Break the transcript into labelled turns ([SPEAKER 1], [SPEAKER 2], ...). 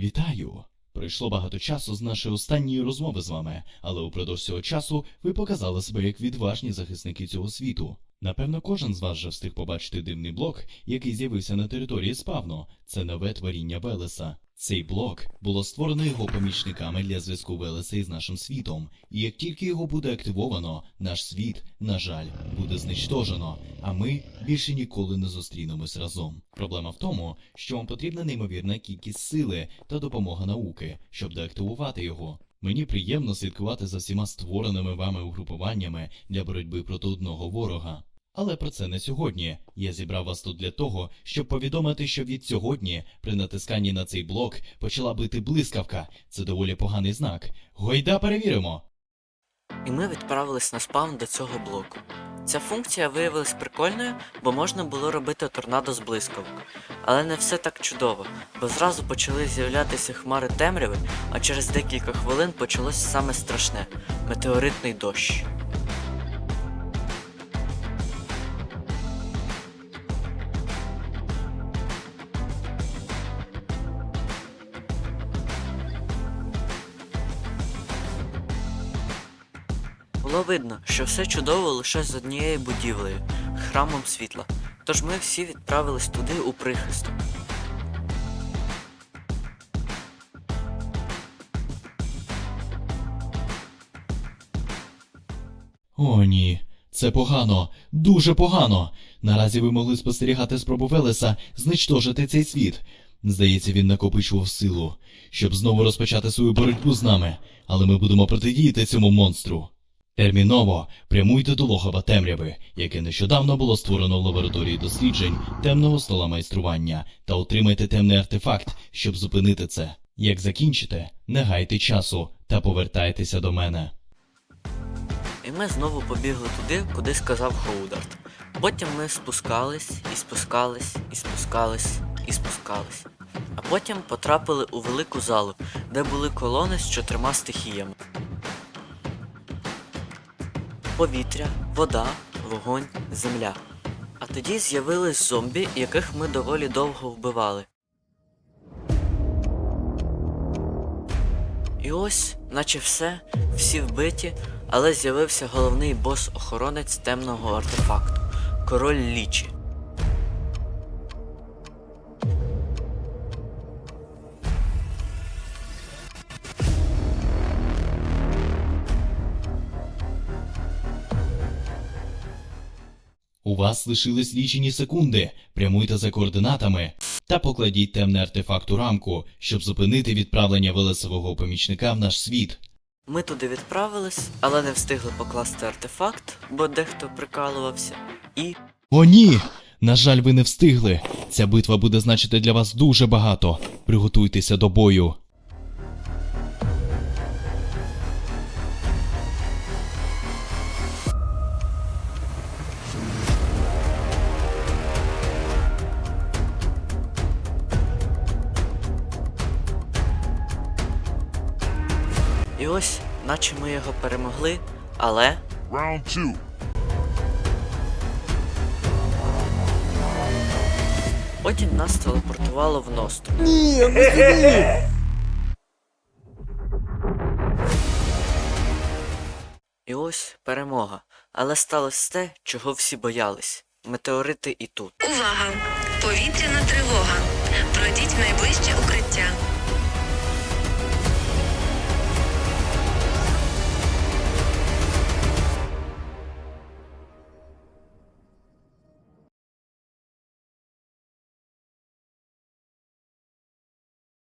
[SPEAKER 1] Вітаю! Пройшло багато часу з нашої останньої розмови з вами, але упродовж цього часу ви показали себе як відважні захисники цього світу. Напевно, кожен з вас вже встиг побачити дивний блок, який з'явився на території спавно. Це нове творіння Велеса. Цей блок було створено його помічниками для зв'язку Велеса із нашим світом, і як тільки його буде активовано, наш світ, на жаль, буде знищтожено, а ми більше ніколи не зустрінемось разом. Проблема в тому, що вам потрібна неймовірна кількість сили та допомога науки, щоб деактивувати його. Мені приємно слідкувати за всіма створеними вами угрупуваннями для боротьби проти одного ворога. Але про це не сьогодні. Я зібрав вас тут для того, щоб повідомити, що від сьогодні при натисканні на цей блок почала бити блискавка. Це доволі поганий знак. Гойда перевіримо.
[SPEAKER 2] І ми відправились на спаун до цього блоку. Ця функція виявилась прикольною, бо можна було робити торнадо з блискавок. Але не все так чудово, бо зразу почали з'являтися хмари темряви, а через декілька хвилин почалось саме страшне метеоритний дощ. Було видно, що все чудово лише з однією будівлею храмом світла. Тож ми всі відправились туди у прихисток.
[SPEAKER 1] О, ні. Це погано, дуже погано. Наразі ви могли спостерігати спробу Велеса знищожити цей світ. Здається, він накопичував силу, щоб знову розпочати свою боротьбу з нами, але ми будемо протидіяти цьому монстру. Терміново прямуйте до логова темряви, яке нещодавно було створено в лабораторії досліджень темного стола майстрування, та отримайте темний артефакт, щоб зупинити це. Як закінчите, не гайте часу та повертайтеся до мене.
[SPEAKER 2] І ми знову побігли туди, куди сказав Хоудард. Потім ми спускались і спускались, і спускались, і спускались. А потім потрапили у велику залу, де були колони з чотирма стихіями: повітря, вода, вогонь, земля. А тоді з'явились зомбі, яких ми доволі довго вбивали. І ось, наче все, всі вбиті, але з'явився головний бос-охоронець темного артефакту король Лічі.
[SPEAKER 1] У вас лишились лічені секунди. Прямуйте за координатами та покладіть темний артефакт у рамку, щоб зупинити відправлення велесового помічника в наш світ.
[SPEAKER 2] Ми туди відправились, але не встигли покласти артефакт, бо дехто прикалувався. І
[SPEAKER 1] О, ні! На жаль, ви не встигли. Ця битва буде значити для вас дуже багато. Приготуйтеся до бою.
[SPEAKER 2] І ось, наче ми його перемогли, але
[SPEAKER 3] Round two.
[SPEAKER 2] потім нас телепортувало в Ностру. І ось перемога. Але сталося те, чого всі боялись. Метеорити і тут.
[SPEAKER 4] Увага! Повітряна тривога. Пройдіть найближче.